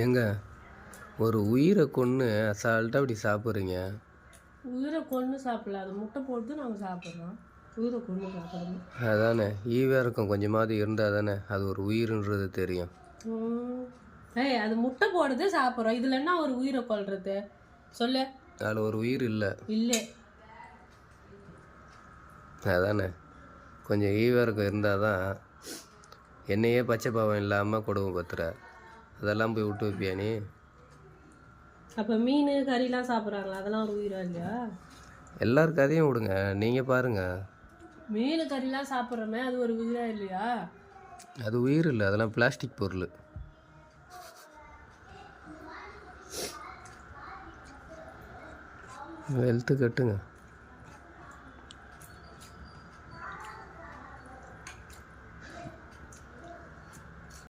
ஏங்க ஒரு உயிரை கொன்று அசால்ட்டாக அப்படி சாப்பிட்றீங்க? உயிரை கொன்று சாப்பிடல. அது முட்டை போட்டு நாங்கள் சாப்பிட்றோம். உயிரை கொன்று சாப்பிடணும் அதானே ஈவே இருக்கும். கொஞ்சமாவது இருந்தால் தானே அது ஒரு உயிர்ன்றது தெரியும். ஏய் அது முட்டை போடுறது சாப்பிட்றோம். இதில் என்ன ஒரு உயிரை கொல்றது? சொல்லு. அதில் ஒரு உயிர் இல்லை. இல்லை. அதானே கொஞ்சம் ஈவரக்கம் இருந்தால் தான் என்னையே பச்சை பாவம் இல்லாமல் கொடுமை பத்துற அதெல்லாம் போய் விட்டு வைப்பியா நீ? அப்போ மீன் கறிலாம் சாப்பிட்றாங்களா? அதெல்லாம் ஒரு உயிரா இல்லையா? எல்லார் கதையும் விடுங்க. நீங்கள் பாருங்கள் மீன் கறிலாம் சாப்பிட்றோமே அது ஒரு உயிரா இல்லையா? அது உயிர் இல்லை. அதெல்லாம் பிளாஸ்டிக் பொருள். வெளுத்து கட்டுங்க.